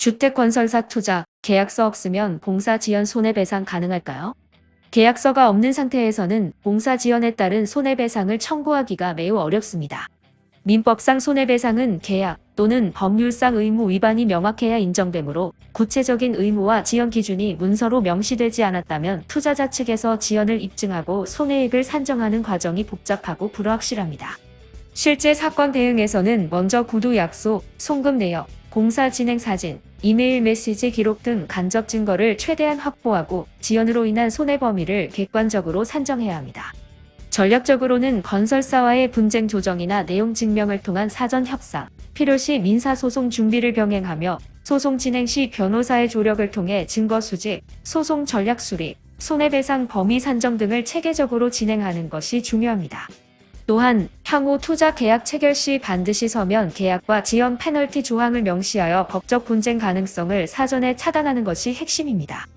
주택건설사 투자, 계약서 없으면 봉사 지연 손해배상 가능할까요? 계약서가 없는 상태에서는 봉사 지연에 따른 손해배상을 청구하기가 매우 어렵습니다. 민법상 손해배상은 계약 또는 법률상 의무 위반이 명확해야 인정되므로 구체적인 의무와 지연 기준이 문서로 명시되지 않았다면 투자자 측에서 지연을 입증하고 손해액을 산정하는 과정이 복잡하고 불확실합니다. 실제 사건 대응에서는 먼저 구두 약속, 송금 내역, 공사 진행 사진, 이메일 메시지 기록 등 간접 증거를 최대한 확보하고 지연으로 인한 손해 범위를 객관적으로 산정해야 합니다. 전략적으로는 건설사와의 분쟁 조정이나 내용 증명을 통한 사전 협상, 필요시 민사소송 준비를 병행하며 소송 진행 시 변호사의 조력을 통해 증거 수집, 소송 전략 수립, 손해배상 범위 산정 등을 체계적으로 진행하는 것이 중요합니다. 또한 향후 투자 계약 체결 시 반드시 서면 계약과 지연 페널티 조항을 명시하여 법적 분쟁 가능성을 사전에 차단하는 것이 핵심입니다.